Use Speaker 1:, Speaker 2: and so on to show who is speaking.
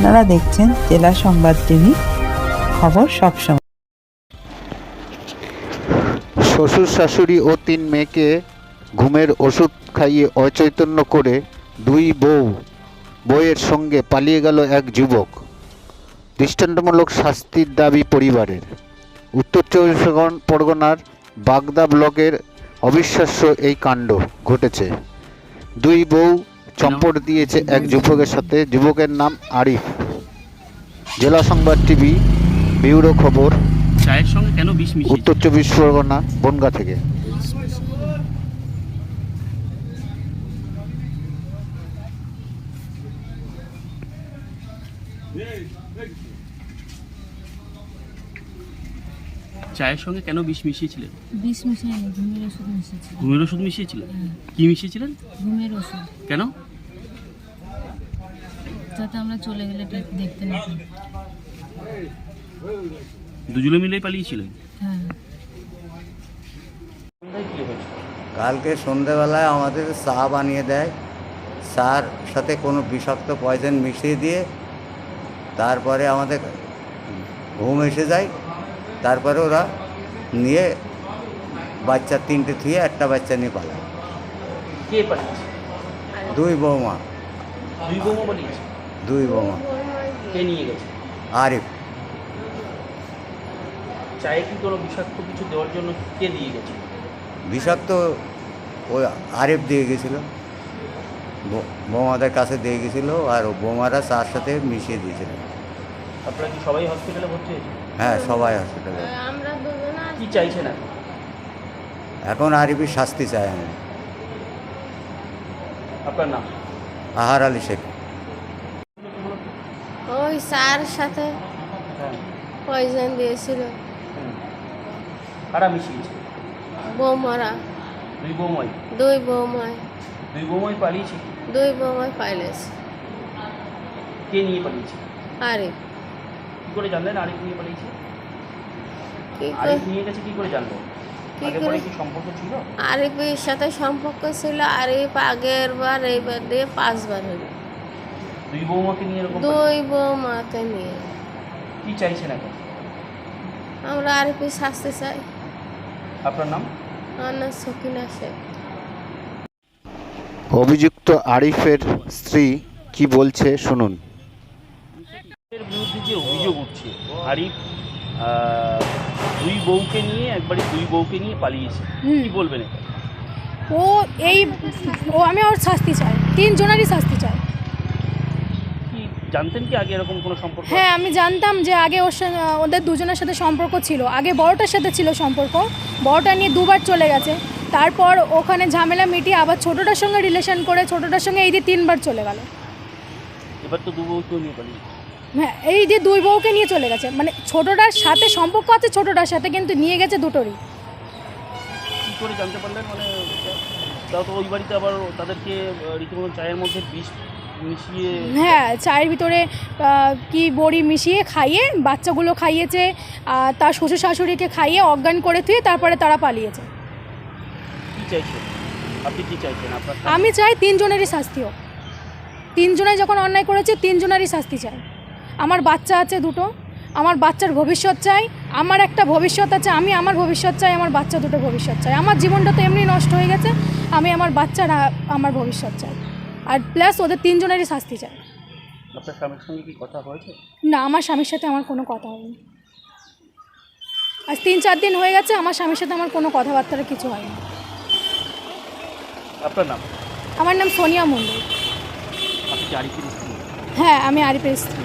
Speaker 1: আপনারা দেখছেন জেলা সংবাদ টিভি খবর সবসময়
Speaker 2: শ্বশুর শাশুড়ি ও তিন মেয়েকে ঘুমের ওষুধ খাইয়ে অচৈতন্য করে দুই বউ বউয়ের সঙ্গে পালিয়ে গেল এক যুবক। দৃষ্টান্তমূলক শাস্তির দাবি পরিবারের। উত্তর চব্বিশ পরগনার বাগদা ব্লকের অবিশ্বাস্য এই কাণ্ড ঘটেছে। দুই বউ চম্পট দিয়েছে এক যুবকের সাথে। যুবকের নাম আরিফ। জেলা সংবাদ টিভি ব্যুরো খবর।
Speaker 3: চায়ের সঙ্গে কেন বিষ মিশিয়েছে?
Speaker 2: উত্তর চব্বিশ পরগনা বনগা থেকে।
Speaker 3: চায়ের সঙ্গে কেন বিষ মিশিয়েছিলেন?
Speaker 4: বিষ মিশাইনি ঘুমের ওষুধ মিশিয়েছি
Speaker 3: ঘুমের ওষুধ মিশিয়েছিলেন? কি মিশিয়েছিলেন?
Speaker 4: ঘুমের ওষুধ।
Speaker 3: কেন?
Speaker 4: যাতে আমরা চলে গেলে দেখতে না
Speaker 3: দুজনে মিলেই পালিয়েছিলেন
Speaker 4: হ্যাঁ।
Speaker 5: কালকে সন্ধেবেলায় আমাদের চা বানিয়ে দেয়। চার সাথে কোনো বিষাক্ত পয়জন মিশিয়ে দিয়ে তারপরে আমাদের ঘুম এসে যায়। তারপরে ওরা নিয়ে বাচ্চা তিনটে থুয়ে একটা বাচ্চা নিয়ে পালায়। দুই বৌমা।
Speaker 3: দুই বৌমা
Speaker 5: দুই বোমা।
Speaker 3: কে নিয়ে গেছে?
Speaker 5: আরিফ।
Speaker 3: চায়ে কি কোনো বিষাক্ত কিছু দেওয়ার জন্য কে দিয়ে গেছে?
Speaker 5: বিষাক্ত ওই আরিফ দিয়ে গেছিল। বৌ- বৌমাদের কাছে দিয়ে গেছিল আর বোমারা তার সাথে মিশিয়ে দিয়েছিল।
Speaker 3: আপনারা কি সবাই হসপিটালে ভর্তি হয়েছে
Speaker 5: হ্যাঁ সবাই হসপিটালে
Speaker 3: কি চাইছেন এখন?
Speaker 5: এখন আরিফের শাস্তি চাই আমি।
Speaker 3: আপনার নাম?
Speaker 5: আহার আলী শেখ।
Speaker 6: ওই স্যার সাথে
Speaker 3: হ্যাঁ।
Speaker 6: পয়জন দিয়েছিল।
Speaker 3: হুম। কারা মিশিয়েছে?
Speaker 6: বৌমারা।
Speaker 3: দুই বৌমাই?
Speaker 6: দুই বৌমায়
Speaker 3: দুই বৌমাই পালিয়েছে
Speaker 6: দুই বৌমায় পাইলেছে
Speaker 3: কে নিয়ে পালিয়েছে?
Speaker 6: আরে
Speaker 3: কি করে জানলেন আরিফ নিয়ে পালিয়েছে?
Speaker 6: কি
Speaker 3: আরিফ
Speaker 6: করে
Speaker 3: নিয়ে গেছে কি
Speaker 6: আরিফের সাথে সম্পর্ক ছিল আরিফ আগের বার এইবার দিয়ে পাঁচবার হলো।
Speaker 3: দুই বৌমাকে নিয়ে এরকম
Speaker 6: দুই বৌমাকে নিয়ে।
Speaker 3: কি চাইছেন এখন?
Speaker 6: আমরা আরিফের শাস্তি চাই।
Speaker 3: আপনার নাম?
Speaker 6: আমার নাম সকিনা শেখ।
Speaker 2: অভিযুক্ত আরিফের স্ত্রী কি বলছে শুনুন।
Speaker 3: এর বিরুদ্ধে যে অভিযোগ উঠছে আরিফ দুই বউকে নিয়ে একবারই দুই বউকে নিয়ে পালিয়েছে। কি বলবেন
Speaker 7: ও এই ও আমি ওর শাস্তি চাই তিনজনেরই শাস্তি চাই।
Speaker 3: কি জানতেন কি আগে এরকম কোনো সম্পর্ক?
Speaker 7: হ্যাঁ আমি জানতাম যে আগে ওর সঙ্গে ওদের দুজনের সাথে সম্পর্ক ছিল। আগে বড়টার সাথে ছিল সম্পর্ক। বড়টা নিয়ে দুবার চলে গেছে। তারপর ওখানে ঝামেলা মিটিয়ে আবার ছোটোটার সঙ্গে রিলেশন করে ছোটোটার সঙ্গে এই দিয়ে তিনবার চলে গেল।
Speaker 3: এবার তো দু বউকেও নিয়ে পালিয়েছে
Speaker 7: হ্যাঁ এই দিয়ে দুই বউকে নিয়ে চলে গেছে। মানে ছোটোটার সাথে সম্পর্ক আছে ছোটোটার সাথে কিন্তু নিয়ে গেছে দুটোরই।
Speaker 3: কি করে জানতে পারলেন? মানে তাও তো ওই বাড়িতে আবার তাদেরকে রীতিমতো চায়ের মধ্যে বিষ মিশিয়ে
Speaker 7: হ্যাঁ চায়ের ভিতরে কি বড়ি মিশিয়ে খাইয়ে বাচ্চাগুলো খাইয়েছে আর তার শ্বশুর শাশুড়িকে খাইয়ে অজ্ঞান করে থুয়ে তারপরে তারা পালিয়েছে।
Speaker 3: কি চাইছেন? আপনি কি চাইছেন? আপনার
Speaker 7: আমি চাই তিনজনেরই শাস্তি হোক। তিনজনে যখন অন্যায় করেছে তিনজনেরই শাস্তি চাই। আমার বাচ্চা আছে দুটো আমার বাচ্চার ভবিষ্যৎ চাই আমার একটা ভবিষ্যৎ আছে আমি আমার ভবিষ্যৎ চাই আমার বাচ্চা দুটো ভবিষ্যৎ চাই। আমার জীবনটা তো এমনি নষ্ট হয়ে গেছে আমি আমার বাচ্চার আমার ভবিষ্যৎ চাই। আর প্লাস ওদের তিনজনেরই শাস্তি চাই।
Speaker 3: আপনার স্বামীর সঙ্গে কি কথা হয়েছে?
Speaker 7: না আমার স্বামীর সাথে আমার কোনো কথা হয়নি। আজ তিন চার দিন হয়ে গেছে আমার স্বামীর সাথে আমার কোনো কথাবার্তা কিছু হয়নি।
Speaker 3: আপনার নাম?
Speaker 7: আমার নাম সোনিয়া মন্ডল হ্যাঁ আমি আরিফের স্ত্রী।